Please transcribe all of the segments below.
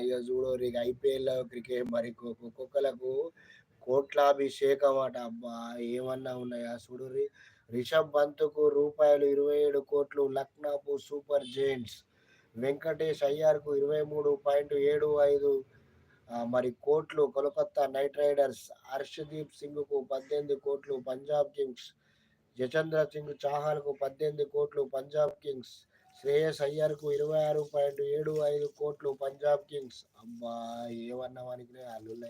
ఇక చూడు ఇక ఐపీఎల్ క్రికెట్ మరి ఒక్కొక్కలకు కోట్లాభిషేకం అట అబ్బా ఏమన్నా ఉన్నాయా చూడు రిషబ్ పంత్కు రూపాయలు ఇరవై ఏడు కోట్లు లక్నాపు సూపర్ జైంట్స్ వెంకటేష్ అయ్యార్కు ఇరవై మూడు పాయింట్ ఏడు ఐదు మరి కోట్లు కోలకత్తా నైట్ రైడర్స్ హర్షదీప్ సింగ్కు పద్దెనిమిది కోట్లు పంజాబ్ కింగ్స్ జచంద్ర సింగ్ చాహల్కు పద్దెనిమిది కోట్లు పంజాబ్ కింగ్స్ శ్రేయస్ అయ్యర్కు ఇరవై ఆరు పాయింట్ ఏడు ఐదు కోట్లు పంజాబ్ కింగ్స్. అబ్బా ఏమన్నా వానికి అల్లుళ్ళ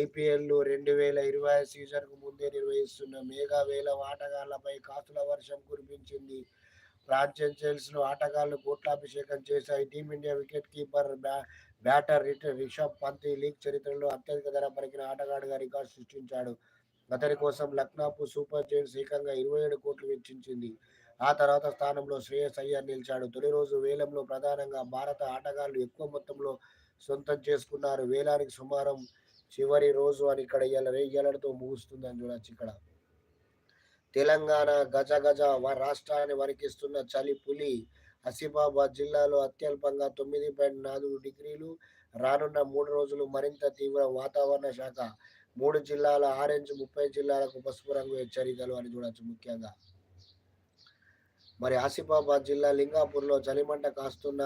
ఐపీఎల్ రెండు వేల ఇరవై సీజన్కు ముందే నిర్వహిస్తున్న మేఘా వేల ఆటగాళ్ళపై కాసుల వర్షం కురిపించింది. ఫ్రాంచైజీస్లో ఆటగాళ్ళు కోట్లాభిషేకం చేశాయి. Team India wicket keeper batter Rishabh Pant league చరిత్రలో అత్యధిక ధర పలికిన ఆటగాడుగా రికార్డు సృష్టించాడు. అతని కోసం లక్నాపు సూపర్ జైంట్స్ ఏకంగా ఇరవై ఏడు కోట్లు వెచ్చించింది. ఆ తర్వాత స్థానంలో శ్రేయస్ అయ్యర్ నిలిచాడు. తొలి రోజు వేలంలో ప్రధానంగా భారత ఆటగాళ్ళు ఎక్కువ మొత్తంలో సొంతం చేసుకున్నారు. వేలానికి సుమారం చివరి రోజు అని ఇక్కడ ఏళ్ళతో ముగుస్తుందని చూడొచ్చు ఇక్కడ. తెలంగాణ గజ గజ రాష్ట్రాన్ని వరికిస్తున్న చలి పులి ఆసిఫాబాద్ జిల్లాలో అత్యల్పంగా తొమ్మిది పాయింట్ నాలుగు డిగ్రీలు. రానున్న మూడు రోజులు మరింత తీవ్ర వాతావరణ శాఖ. మూడు జిల్లాల ఆరెంజ్ ముప్పై జిల్లాలకు పసుపు రంగు హెచ్చరికలు అని చూడొచ్చు ముఖ్యంగా. మరి ఆసిఫాబాద్ జిల్లా లింగాపూర్లో చలిమంట కాస్తున్న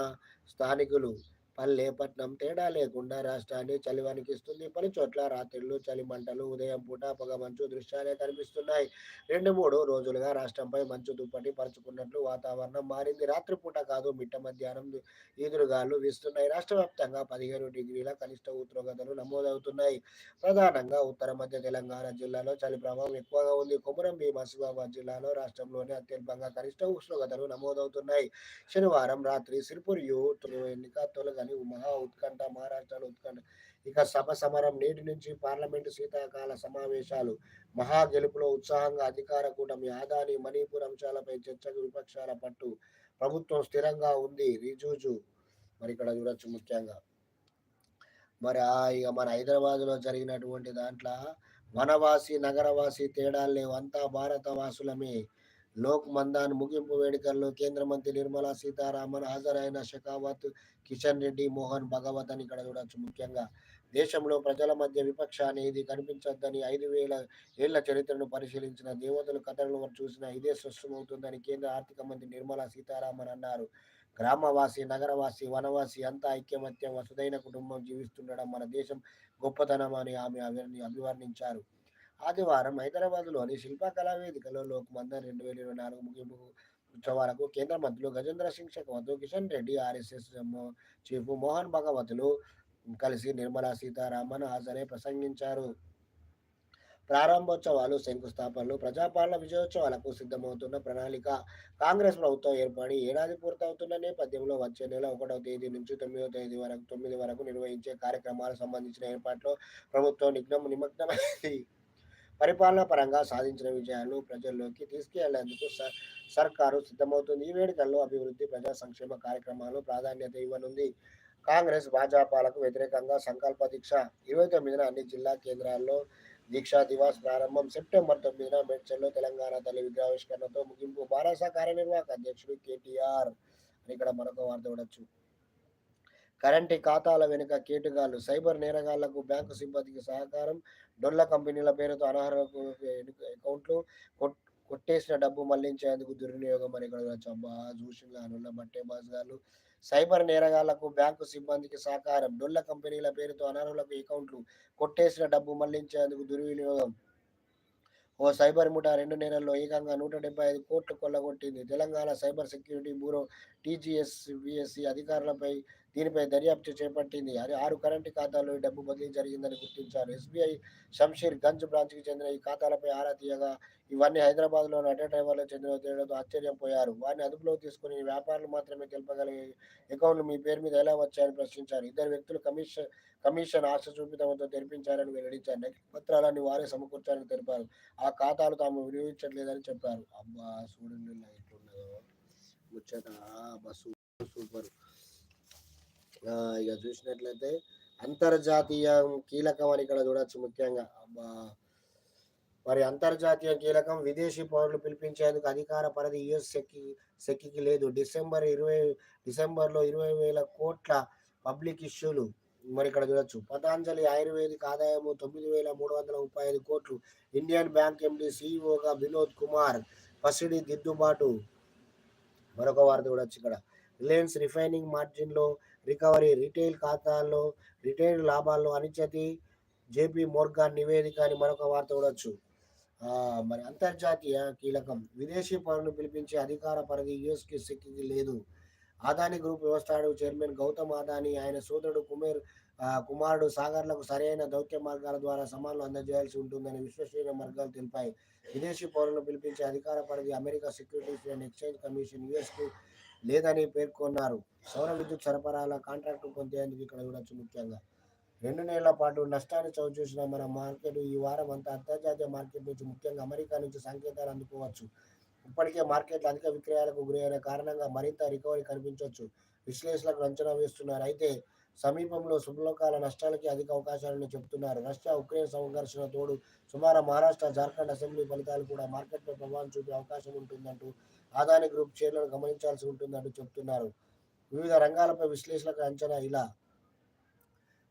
స్థానికులు పల్లెపట్నం తేడా లేకుండా రాష్ట్రాన్ని చలివనికిస్తుంది పలు చోట్ల రాత్రిళ్ళు చలి మంటలు ఉదయం పూట పొగ మంచు దృశ్యాలే కనిపిస్తున్నాయి. రెండు మూడు రోజులుగా రాష్ట్రంపై మంచు దుప్పటి పరుచుకున్నట్లు వాతావరణం మారింది. రాత్రిపూట కాదు మిట్ట మధ్యాహ్నం ఈదురుగాలు వీస్తున్నాయి. రాష్ట్ర వ్యాప్తంగా పదిహేను డిగ్రీల కనిష్ట ఉష్ణోగ్రతలు నమోదవుతున్నాయి. ప్రధానంగా ఉత్తర మధ్య తెలంగాణ జిల్లాలో చలి ప్రభావం ఎక్కువగా ఉంది. కొమరం భీం ఆసిఫాబాద్ జిల్లాలో రాష్ట్రంలోని అత్యల్పంగా కనిష్ట ఉష్ణోగ్రతలు నమోదవుతున్నాయి. శనివారం రాత్రి సిరిపూర్ యూత్ ఎన్నిక తొలగ అని మహా ఉత్కంఠ మహారాష్ట్రలో ఉత్కంఠ. ఇక సభ సమరం నేటి నుంచి పార్లమెంటు శీతాకాల సమావేశాలు మహా గెలుపులో ఉత్సాహంగా అధికార కూటమి ఆదాని మణిపూర్ అంశాలపై చర్చకు విపక్షాల పట్టు ప్రభుత్వం స్థిరంగా ఉంది. రిజూజు. మరి ఇక్కడ చూడొచ్చు ముఖ్యంగా. మరి ఇక మన హైదరాబాద్లో జరిగినటువంటి దాంట్లో వనవాసి నగరవాసి తేడాలు లేవు. అంతా భారత వాసులమే లోక్ మందాన్ ముగింపు వేడుకల్లో కేంద్ర మంత్రి నిర్మలా సీతారామన్ హాజరైన షకావత్ కిషన్ రెడ్డి మోహన్ భగవత్ అని ఇక్కడ చూడొచ్చు ముఖ్యంగా. దేశంలో ప్రజల మధ్య విపక్షాన్ని ఇది కనిపించొద్దని ఐదు వేల ఏళ్ళ చరిత్రను పరిశీలించిన దేవతలు కథలను చూసిన ఇదే స్పష్టమవుతుందని కేంద్ర ఆర్థిక మంత్రి నిర్మలా సీతారామన్ అన్నారు. గ్రామవాసి నగరవాసి వనవాసి అంతా ఐక్యమత్యం వసుదైన కుటుంబం జీవిస్తుండడం మన దేశం గొప్పతనం అని ఆమె అభివర్ణించారు. ఆదివారం హైదరాబాద్లోని శిల్పకళా వేదికలో లోక్ రెండు వేల ఇరవై నాలుగు ముగింపు ఉత్సవాలకు కేంద్ర మంత్రులు గజేంద్ర సింగ్ షెకావత్ కిషన్ రెడ్డి ఆర్ఎస్ఎస్ చీఫ్ మోహన్ భగవతులు కలిసి నిర్మలా సీతారామన్ హాజరై ప్రసంగించారు. ప్రారంభోత్సవాలు శంకుస్థాపనలు ప్రజాపాలన విజయోత్సవాలకు సిద్ధమవుతున్న ప్రణాళిక కాంగ్రెస్ ప్రభుత్వం ఏర్పడి ఏడాది పూర్తవుతున్న నేపథ్యంలో వచ్చే నెల ఒకటవ తేదీ నుంచి తొమ్మిదవ తేదీ వరకు తొమ్మిది వరకు నిర్వహించే కార్యక్రమాలకు సంబంధించిన ఏర్పాట్లో ప్రభుత్వం నిగ్నం నిమగ్నమైంది పరిపాలన పరంగా సాధించిన విజయాలను ప్రజల్లోకి తీసుకెళ్ళేందుకు సర్కారు సిద్ధమవుతుంది. ఈ వేడుకల్లో అభివృద్ధి ప్రజా సంక్షేమ కార్యక్రమాలు ప్రాధాన్యత ఇవ్వనుంది. కాంగ్రెస్ భాజపాలకు వ్యతిరేకంగా సంకల్ప దీక్ష ఇరవై తొమ్మిదిన అన్ని జిల్లా కేంద్రాల్లో దీక్షా దివాస్ ప్రారంభం. సెప్టెంబర్ తొమ్మిదిన మేడ్చల్లో తెలంగాణ తల్లి విగ్రహావిష్కరణతో ముగింపు. బారాస కార్యనిర్వాహక అధ్యక్షుడు కేటీఆర్. అని ఇక్కడ మరొక వార్త చూడొచ్చు కరెంటు ఖాతాల వెనుక కేటుగాళ్ళు సైబర్ నేరగాళ్ళకు బ్యాంకు సిబ్బందికి సహకారం డొల్ల కంపెనీల పేరుతో అనర్హులకు అకౌంట్లు కొట్టేసిన డబ్బు మళ్ళించేందుకు దుర్వినియోగం అని ఇక్కడ అబ్బా జూషిన్ల అనున్న బట్టే బాజుగాళ్ళు సైబర్ నేరగాళ్ళకు బ్యాంకు సిబ్బందికి సహకారం డొల్ల కంపెనీల పేరుతో అనర్హులకు అకౌంట్లు కొట్టేసిన డబ్బు మళ్ళించేందుకు దుర్వినియోగం. ఓ సైబర్ ముఠా రెండు నెలల్లో ఏకంగా నూట డెబ్బై ఐదు కోట్లు కొల్లగొట్టింది. Telangana cyber security bureau TGS BSC అధికారులపై దీనిపై దర్యాప్తు చేపట్టింది. అది ఆరు కరెంటు ఖాతాలు డబ్బు బదిలీ జరిగిందని గుర్తించారు. ఎస్బీఐ షంషీర్ గంజ్ బ్రాంచ్కి చెందిన ఈ ఖాతాలపై ఆరా తీయగా ఇవన్నీ హైదరాబాద్లోని అటే డ్రైవర్లకు చెందిన తేడాతో ఆశ్చర్యపోయారు వారిని అదుపులో తీసుకుని వ్యాపారులు మాత్రమే తెలుపగలిగే అకౌంట్లు మీ పేరు మీద ఎలా వచ్చాయని ప్రశ్నించారు. ఇద్దరు వ్యక్తులు కమిషన్ కమిషన్ ఆశ చూపితంతో తెరిపించారని వెల్లడించారు పత్రాలన్నీ వారే సమకూర్చారని తెలిపారు. ఆ ఖాతాలు తాము వినియోగించట్లేదని చెప్పారు. అబ్బా చూడండి ఎట్లున్నదో ముచ్చట బస్సు సూపర్. ఇక చూసినట్లయితే అంతర్జాతీయ కీలకం అని ఇక్కడ చూడొచ్చు ముఖ్యంగా. మరి అంతర్జాతీయ కీలకం విదేశీ పౌరులు పిలిపించేందుకు అధికార పరిధి యుఎస్ సెక్కి సెక్కికి లేదు. డిసెంబర్ ఇరవై డిసెంబర్లో ఇరవై వేల కోట్ల పబ్లిక్ ఇష్యూలు మరి ఇక్కడ చూడొచ్చు. పతాంజలి ఆయుర్వేదిక్ ఆదాయము తొమ్మిది వేల మూడు వందల ముప్పై ఐదు కోట్లు. ఇండియన్ బ్యాంక్ ఎండి సిఇఓగా వినోద్ కుమార్ పసిడి దిద్దుబాటు. మరొక వార్త చూడొచ్చు ఇక్కడ. రిలయన్స్ రిఫైనింగ్ మార్జిన్లో రికవరీ రిటైల్ ఖాతాల్లో రిటైల్ లాభాల్లో అనిశ్చతి జేపీ మోర్గాన్ నివేదిక అని మరొక వార్త చూడొచ్చు మరి అంతర్జాతీయ కీలకం. విదేశీ పౌరులు పిలిపించే అధికార పరిధి యుఎస్కి సెక్కి లేదు. అదాని గ్రూప్ వ్యవస్థాడు చైర్మన్ గౌతమ్ అదాని ఆయన సోదరుడు కుమేర్ కుమారుడు సాగర్లకు సరైన దౌత్య మార్గాల ద్వారా సమాన్లు అందజేయాల్సి ఉంటుందని విశ్వసనీయ వర్గాలు తెలిపాయి. విదేశీ పౌరులను పిలిపించే అధికార పరిధి America securities and exchange commission యుఎస్కు లేదని పేర్కొన్నారు. సౌర విద్యుత్ సరఫరాల కాంట్రాక్టు పొందేందుకు ఇక్కడ చూడొచ్చు ముఖ్యంగా. రెండు నెలల పాటు నష్టాన్ని చవిచూసిన మన మార్కెట్ ఈ వారం అంతా అంతర్జాతీయ మార్కెట్ నుంచి ముఖ్యంగా అమెరికా నుంచి సంకేతాలు అందుకోవచ్చు. ఇప్పటికే మార్కెట్లు అధిక విక్రయాలకు గురైన కారణంగా మరింత రికవరీ కనిపించవచ్చు విశ్లేషకులకు అంచనా వేస్తున్నారు. అయితే సమీపంలో శుభలోకాల నష్టాలకి అధిక అవకాశాలని చెబుతున్నారు. రష్యా ఉక్రెయిన్ సంఘర్షణ తోడు సుమారు మహారాష్ట్ర జార్ఖండ్ అసెంబ్లీ ఫలితాలు కూడా మార్కెట్పై ప్రభావం చూపే అవకాశం ఉంటుందంటూ ఆదాని గ్రూప్ షేర్లను గమనించాల్సి ఉంటుందంటూ చెబుతున్నారు. వివిధ రంగాలపై విశ్లేషణకు అంచనా ఇలా.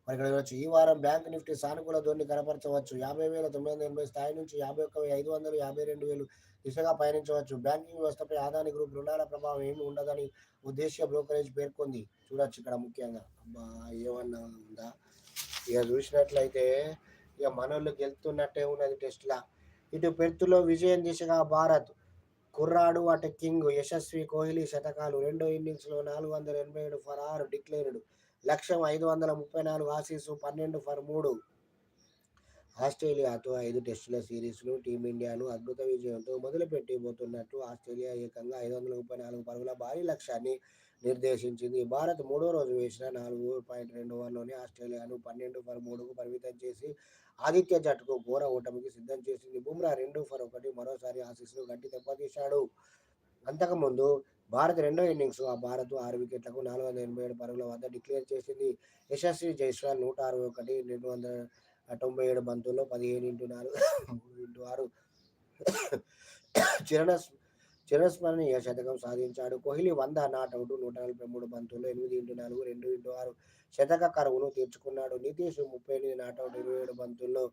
మరి ఇక్కడ వచ్చి ఈ వారం బ్యాంక్ నిఫ్టీ సానుకూల ధోరణి కనపరచవచ్చు. యాభై వేల తొమ్మిది వందల ఎనభై స్థాయి నుంచి యాభై ఒక్క ఐదు వందలు యాభై రెండు వేలు దిశగా పయనించవచ్చు. బ్యాంకింగ్ వ్యవస్థపై ఆదాని గ్రూప్ రుణాల ప్రభావం ఏమీ ఉండదని ఉద్దేశ్య బ్రోకరేజ్ పేర్కొంది. చూడొచ్చు ఇక్కడ ముఖ్యంగా. అబ్బా ఏమన్నా ఉందా? ఇక చూసినట్లయితే ఇక మనోళ్ళు గెలుతున్నట్టే ఉన్నది టెస్ట్లా. ఇటు పెర్త్లో విజయం దిశగా భారత్ కుర్రాడు అటు కింగ్ యశస్వి కోహ్లీ శతకాలు రెండో ఇన్నింగ్స్లో నాలుగు వందల ఎనభై ఏడు ఫర్ ఆరు డిక్లేర్డ్ లక్ష్యం ఐదు వందల ముప్పై నాలుగు ఆసీసు పన్నెండు ఫర్ మూడు. ఆస్ట్రేలియాతో ఐదు టెస్టుల సిరీస్ను టీమిండియాను అద్భుత విజయంతో మొదలుపెట్టిపోతున్నట్టు ఆస్ట్రేలియా ఏకంగా ఐదు వందల ముప్పై నాలుగు పరుగుల భారీ లక్ష్యాన్ని నిర్దేశించింది. భారత్ మూడో రోజు వేసిన నాలుగు పాయింట్ రెండు ఓవర్లోనే ఆస్ట్రేలియాను పన్నెండు ఫర్ మూడుకు పరిమితం చేసి ఆదిత్య జట్టుకు ఘోర ఓటమికి సిద్ధం చేసింది. బుమ్రా రెండు ఫర్ ఒకటి మరోసారి ఆసీస్ను గట్టి దెబ్బతీశాడు. అంతకుముందు భారత్ రెండో ఇన్నింగ్స్ ఆ భారత్ ఆరు వికెట్లకు నాలుగు వందల ఎనభై ఏడు పరుగుల వద్ద డిక్లేర్ చేసింది. యశస్వి జైస్వాల్ నూట అరవై ఒకటి రెండు వందల తొంభై ఏడు బంతుల్లో పదిహేను ఇంటూ నాలుగు మూడు ఇంటూ ఆరు. చిరణ చిరస్మరణీయ శతకం సాధించాడు. కోహ్లీ వంద నాట్అవుట్ నూట నలభై మూడు బంతుల్లో ఎనిమిది ఇంటూ నాలుగు రెండు ఇంటూ ఆరు. శతక కరువును తీర్చుకున్నాడు. నితీష్ ముప్పై ఎనిమిది నాట్అవుట్ ఇరవై ఏడు బంతుల్లో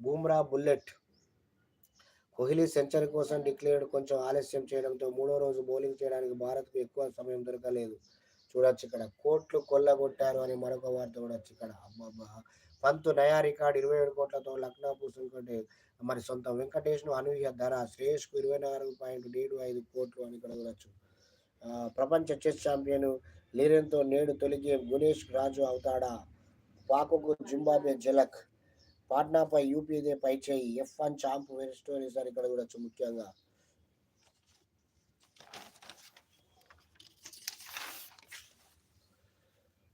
బూమ్రా బుల్లెట్. కోహ్లీ సెంచరీ కోసం డిక్లేర్డ్ కొంచెం ఆలస్యం చేయడంతో మూడో రోజు బౌలింగ్ చేయడానికి భారత్కు ఎక్కువ సమయం దొరకలేదు. చూడొచ్చు ఇక్కడ. కోట్లు కొల్లగొట్టారు అని మరొక వార్త చూడొచ్చు ఇక్కడ. అబ్బబ్బా. పంతు నయా రికార్డు ఇరవై ఏడు కోట్లతో లక్నో పూసుకుంటే మరి సొంత వెంకటేష్ను అనూహ్య ధర శ్రేయస్కు ఇరవై నాలుగు పాయింట్ ఏడు ఐదు కోట్లు అని ఇక్కడ ప్రపంచ చెస్ ఛాంపియన్ లీరెన్తో నేడు తొలిగే గునేష్ రాజు అవుతాడా? పాకుకు జింబాబే జలక్ పాట్నాపై యూపీదే పై చేయి ఎఫ్ వన్ ఛాంప్ స్టోరీస్ అని ఇక్కడ చూడొచ్చు ముఖ్యంగా.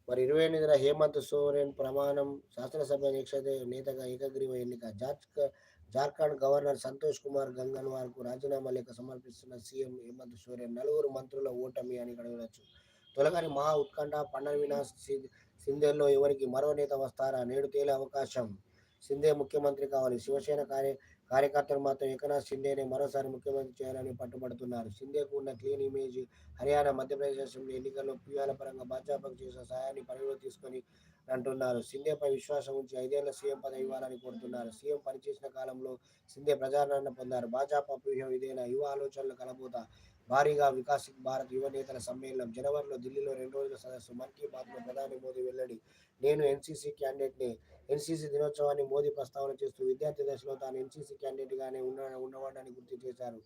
మరి ఇరవై ఎనిమిదిన హేమంత్ సోరెన్ ప్రమాణం శాసనసభ నిక్షేత నేతగా ఏకగ్రీవ ఎన్నిక. జార్ఖ జార్ఖండ్ గవర్నర్ సంతోష్ కుమార్ గంగన్వార్కు రాజీనామా లేఖ సమర్పిస్తున్న సీఎం హేమంత్ సోరెన్ నలుగురు మంత్రుల ఓటమి అని కడగవచ్చు తొలగని మహా ఉత్కంఠ పండన్ సింధ్ సింధేల్లో ఎవరికి మరో నేత వస్తారా? నేడు తేలే అవకాశం. సింధే ముఖ్యమంత్రి కావాలి. శివసేన కార్య కార్యకర్తలు మాత్రం ఏకనాథ్ సింధేనే మరోసారి ముఖ్యమంత్రి చేయాలని పట్టుబడుతున్నారు. షిందేకు ఉన్న clean image Haryana Madhya Pradesh assembly ఎన్నికల్లో వ్యూహాల పరంగా భాజపాకు చేసిన సహాయాన్ని పరిగణలో తీసుకొని అంటున్నారు. సింధేపై విశ్వాసం ఉంచి ఐదేళ్ళ సీఎం పదవి ఇవ్వాలని కోరుతున్నారు. సీఎం పనిచేసిన కాలంలో సింధే ప్రజాదరణ పొందారు. భాజపా వ్యూహం ఇదేనా? యువ ఆలోచనలు కలబోత భారీగా వికాసిక్ భారత్ యువ నేతల సమ్మేళనం. జనవరిలో ఢిల్లీలో రెండు రోజుల సదస్సు. మన్ కీ బాత్లో ప్రధాని మోదీ వెల్లడి. నేను ఎన్సీసీ క్యాండిడేట్ని. ఎన్సీసీ దినోత్సవాన్ని మోదీ ప్రస్తావన చేస్తూ విద్యార్థి దశలో తాను ఎన్సీసీ క్యాండిడేట్గానే ఉన్న ఉన్నవాడని గుర్తు చేశారు.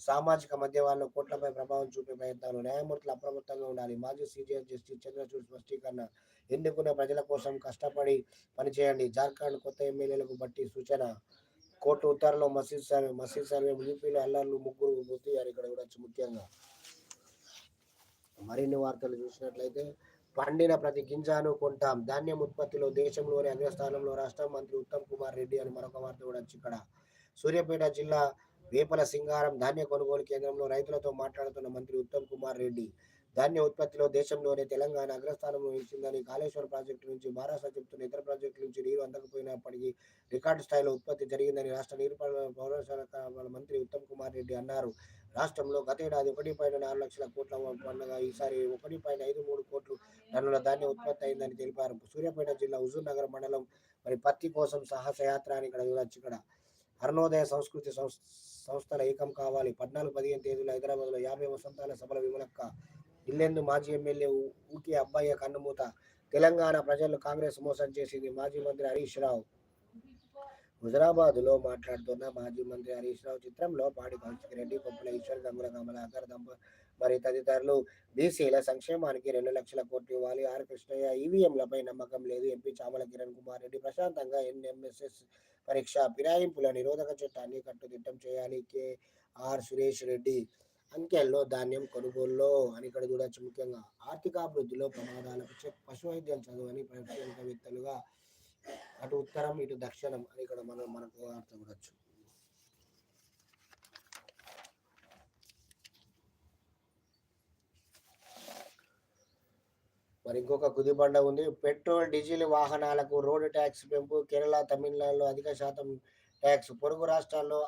సామాజిక మధ్యవాళ్ళు కోట్లపై ప్రభావం చూపే ప్రయత్నాలు న్యాయమూర్తులు అప్రమత్తంగా ఉండాలి. మాజీ సీనియర్ జస్టిస్ చంద్రచూడ్ స్పష్టీకరణ. ఎన్నుకున్న ప్రజల కోసం కష్టపడి పనిచేయండి. జార్ఖండ్ కొత్త ఎమ్మెల్యేలకు బట్టి సూచన. కోర్టు ఉత్తర్వులో మసీద్ సర్వే మసీద్ సర్వే యూపీలో అల్లర్లు ముగ్గురు మృతి గారు ఇక్కడ కూడా ముఖ్యంగా. మరిన్ని వార్తలు చూసినట్లయితే పండిన ప్రతి గింజను కొంటాం. ధాన్యం ఉత్పత్తిలో దేశంలోని అగ్రస్థానంలో రాష్ట్ర మంత్రి ఉత్తమ్ కుమార్ రెడ్డి అని మరొక వార్త కూడా వచ్చి ఇక్కడ. సూర్యాపేట జిల్లా వేపల సింగారం ధాన్య కొనుగోలు కేంద్రంలో రైతులతో మాట్లాడుతున్న మంత్రి ఉత్తమ్ కుమార్ రెడ్డి ధాన్య ఉత్పత్తిలో దేశంలోనే తెలంగాణ అగ్రస్థానంలో నిలిచిందని కాళేశ్వర ప్రాజెక్టు నుంచి బారాసా చెబుతున్న ఇతర ప్రాజెక్టుల నుంచి నీరు అందకపోయినప్పటికీ రికార్డు స్థాయిలో ఉత్పత్తి జరిగిందని రాష్ట్ర నీరు పౌరసరఫరాల మంత్రి ఉత్తమ్ కుమార్ రెడ్డి అన్నారు. రాష్ట్రంలో గతేడాది ఒకటి పాయింట్ నాలుగు లక్షల కోట్ల పండుగ ఈసారి ఒకటి పాయింట్ ఐదు మూడు కోట్లు టన్నుల ధాన్యం ఉత్పత్తి అయిందని తెలిపారు. సూర్యాపేట జిల్లా హుజూర్ నగర్ మండలం మరి పత్తి కోసం సాహసయాత్ర అని ఇక్కడ చూడొచ్చు ఇక్కడ. అరుణోదయ సంస్కృతి సంస్థల ఏకం కావాలి. పద్నాలుగు పదిహేను తేదీలో హైదరాబాద్లో యాభై వసంతాల సభల విమలక్క ఇల్లెందు మాజీ ఎమ్మెల్యే ఊకే అబ్బాయి కన్నుమూత తెలంగాణ ప్రజలు కాంగ్రెస్ మోసం చేసింది మాజీ మంత్రి హరీష్ రావు. హుజరాబాద్లో మాట్లాడుతున్న మాజీ మంత్రి హరీష్ రావు చిత్రంలో పాడి కౌశిక్ రెడ్డి కొప్పుల ఈశ్వర్ గంగుల కమలాకర్ దంప మరి తదితరులు బీసీల సంక్షేమానికి రెండు లక్షల కోట్లు ఇవ్వాలి. ఆర్. కృష్ణయ్య ఈవీఎంలపై నమ్మకం లేదు. ఎంపీ చామల కిరణ్ కుమార్ రెడ్డి ప్రశాంతంగా ఎన్ఎంఎస్ఎస్ పరీక్ష ఫిరాయింపుల నిరోధక చట్టాన్ని కట్టుదిట్టం చేయాలి. కేఆర్ సురేష్ రెడ్డి అంకెల్లో ధాన్యం కొనుగోలులో అని ఇక్కడ చూడొచ్చు ముఖ్యంగా. ఆర్థికాభివృద్ధిలో ప్రమాదాలకు చెక్ పశు వైద్యం చదువని ప్రత్యేకవేత్తలుగా అటు ఉత్తరం ఇటు దక్షిణం అని ఇక్కడ మనం మనకు వార్త చూడొచ్చు. మరి ఇంకొక కుదిబండ ఉంది. పెట్రోల్ డీజిల్ వాహనాలకు రోడ్డు ట్యాక్స్ పెంపు కేరళ తమిళనాడులో అధిక శాతం ట్యాక్స్ పొరుగు రాష్ట్రాల్లో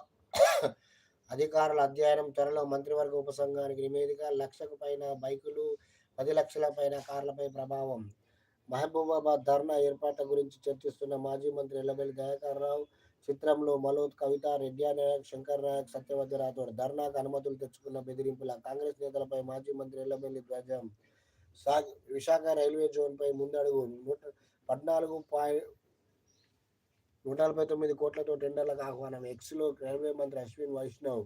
అధికారుల అధ్యయనం త్వరలో మంత్రివర్గ ఉపసంఘానికి నివేదిక లక్షకు పైన బైకులు పది లక్షల పైన కార్లపై ప్రభావం. మహబూబాబాద్ ధర్నా ఏర్పాట్ల గురించి చర్చిస్తున్న మాజీ మంత్రి ఎల్లబెల్లి దయాకర్ రావు చిత్రంలో మలోద్ కవిత రెడ్డి నాయక్ శంకర్ నాయక్ సత్యవతి రాథోడ్ ధర్నాకు అనుమతులు తెచ్చుకున్న బెదిరింపుల కాంగ్రెస్ నేతలపై మాజీ మంత్రి ఎల్లబెల్లి ధ్వజం. విశాఖ రైల్వే జోన్ పై ముందడుగు నూట పద్నాలుగు పాయింట్ నూట నలభై తొమ్మిది కోట్లతో టెండర్లకు ఆహ్వానం. ఎక్స్లో రైల్వే మంత్రి అశ్విన్ వైష్ణవ్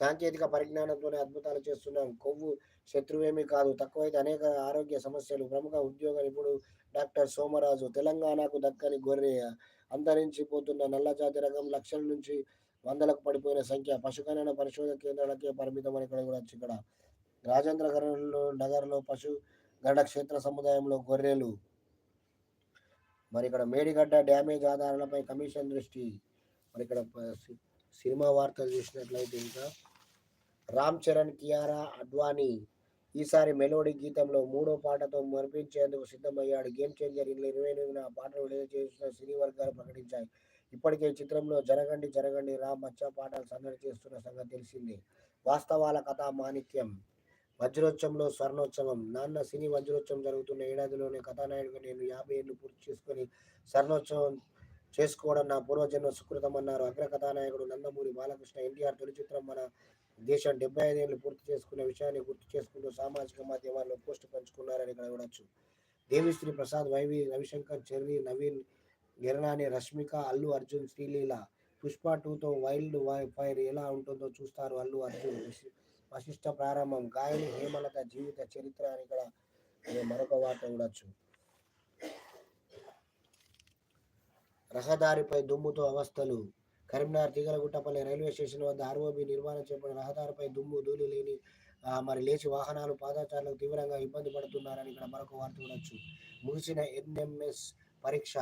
సాంకేతిక పరిజ్ఞానంతోనే అద్భుతాలు చేస్తున్నాం. కొవ్వు శత్రువేమీ కాదు. తక్కువైతే అనేక ఆరోగ్య సమస్యలు. ప్రముఖ ఉద్యోగ నిపుణుడు డాక్టర్ సోమరాజు తెలంగాణకు దక్కని గొర్రె అంతరించిపోతున్న నల్లజాతి రకం లక్షల నుంచి వందలకు పడిపోయిన సంఖ్య. పశుగణన పరిశోధన కేంద్రాలకే పరిమితం అని ఇక్కడ కూడా ఇక్కడ రాజేంద్ర నగర్లో పశు గరుడ క్షేత్ర సముదాయంలో గొర్రెలు. మరి ఇక్కడ మేడిగడ్డ డ్యామేజ్ ఆధారాలపై కమిషన్ దృష్టి. మరి ఇక్కడ సి- సినిమా వార్తలు చూసినట్లయితే ఇంకా రామ్ చరణ్ కియారా అడ్వాణి ఈసారి మెలోడీ గీతంలో మూడో పాటతో మరిపించేందుకు సిద్ధమయ్యాడు. గేమ్ చేంజర్ ఇందులో ఇరవై ఎనిమిదిన పాటలు పాటను విడుదల చేసిన సినీ వర్గాలు ప్రకటించాయి. ఇప్పటికే ఈ చిత్రంలో జరగండి జరగండి రామ్ మచ్చా పాటలు సందడి చేస్తున్న సంగతి తెలిసిందే. వాస్తవాల కథ మాణిక్యం. వజ్రోత్సవంలో స్వర్ణోత్సవం. నాన్న సినీ వజ్రోత్సవం జరుగుతున్న ఏడాదిలోనే కథానాయకుడు నేను యాభై ఏళ్ళు పూర్తి చేసుకొని స్వర్ణోత్సవం చేసుకోవడం నా పూర్వజన్మ సుకృతం అన్నారు. అగ్ర కథానాయకుడు నందమూరి బాలకృష్ణ. ఎన్టీఆర్ తొలి చిత్రం మన దేశం డెబ్బై ఐదేళ్ళు పూర్తి చేసుకున్న విషయాన్ని గుర్తు చేసుకుంటూ సామాజిక మాధ్యమాల్లో పోస్ట్ పంచుకున్నారని ఇక్కడ చూడొచ్చు. దేవిశ్రీ ప్రసాద్ వైవి రవిశంకర్ చెర్రీ నవీన్ గిరణాని రష్మిక అల్లు అర్జున్ శ్రీలీల పుష్ప టూతో వైల్డ్ ఫైర్ ఎలా ఉంటుందో చూస్తారు అల్లు అర్జున్. వశిష్ట ప్రారంభం. గాయని హేమలత జీవిత చరిత్ర అని ఇక్కడ మరొక వార్త ఉండొచ్చు రహదారిపై దుమ్ముతో అవస్థలు. కరీంనగర్ తీగలగుట్టపల్లి రైల్వే స్టేషన్ వద్ద ఆర్ఓబి నిర్మాణం చేపడిన రహదారిపై దుమ్ము ధూళి లేని మరి లేచి వాహనాలు పాదాచారులకు తీవ్రంగా ఇబ్బంది పడుతున్నారని ఇక్కడ మరొక వార్త చూడొచ్చు ముగిసిన ఎన్ఎంఎస్ పరీక్ష.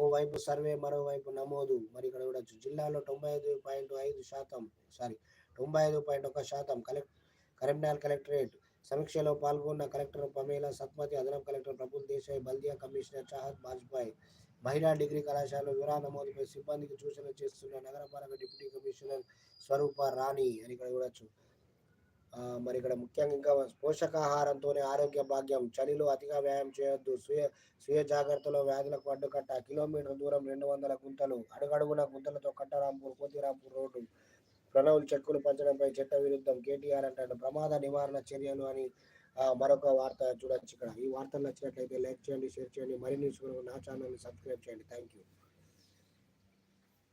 ఓవైపు సర్వే మరోవైపు నమోదు. మరి ఇక్కడ చూడొచ్చు జిల్లాలో తొంభై ఐదు పాయింట్ ఐదు శాతం సారీ తొంభై ఐదు పాయింట్ ఒక శాతం కలెక్ట్ కరీంనగర్ కలెక్టరేట్ సమీక్షలో పాల్గొన్న కలెక్టర్ పమేల సత్మతి అదనపు కలెక్టర్ ప్రఫుల్ దేశాయ్ బల్దియా కమిషనర్ చాహత్ బాజ్పాయ్ మహిళా డిగ్రీ కళాశాలలో వివరా నమోదుపై సిబ్బందికి సూచన చేస్తున్న నగరపాలక డిప్యూటీ కమిషనర్ స్వరూప రాణి అని ఇక్కడ చూడొచ్చు. మరి ఇక్కడ ముఖ్యంగా ఇంకా పోషకాహారంతోనే ఆరోగ్య భాగ్యం చలిలో అతిగా వ్యాయామం చేయొద్దు స్వీయ స్వీయ జాగ్రత్తలో వ్యాధులకు అడ్డుకట్ట కిలోమీటర్ దూరం రెండు వందల గుంతలు అడుగడుగున గుంతలతో కట్టరాంపూర్ కోతిరాంపూర్ రోడ్డు ప్రణవులు చెక్కులు పంచడంపై చట్ట విరుద్ధం కేటీఆర్ అంటాడు. ప్రమాద నివారణ చర్యలు అని మరొక వార్త చూడొచ్చు ఇక్కడ. ఈ వార్తలు నచ్చినట్లయితే లైక్ చేయండి షేర్ చేయండి. మరిన్ని న్యూస్ నా ఛానల్ని సబ్స్క్రైబ్ చేయండి. Thank you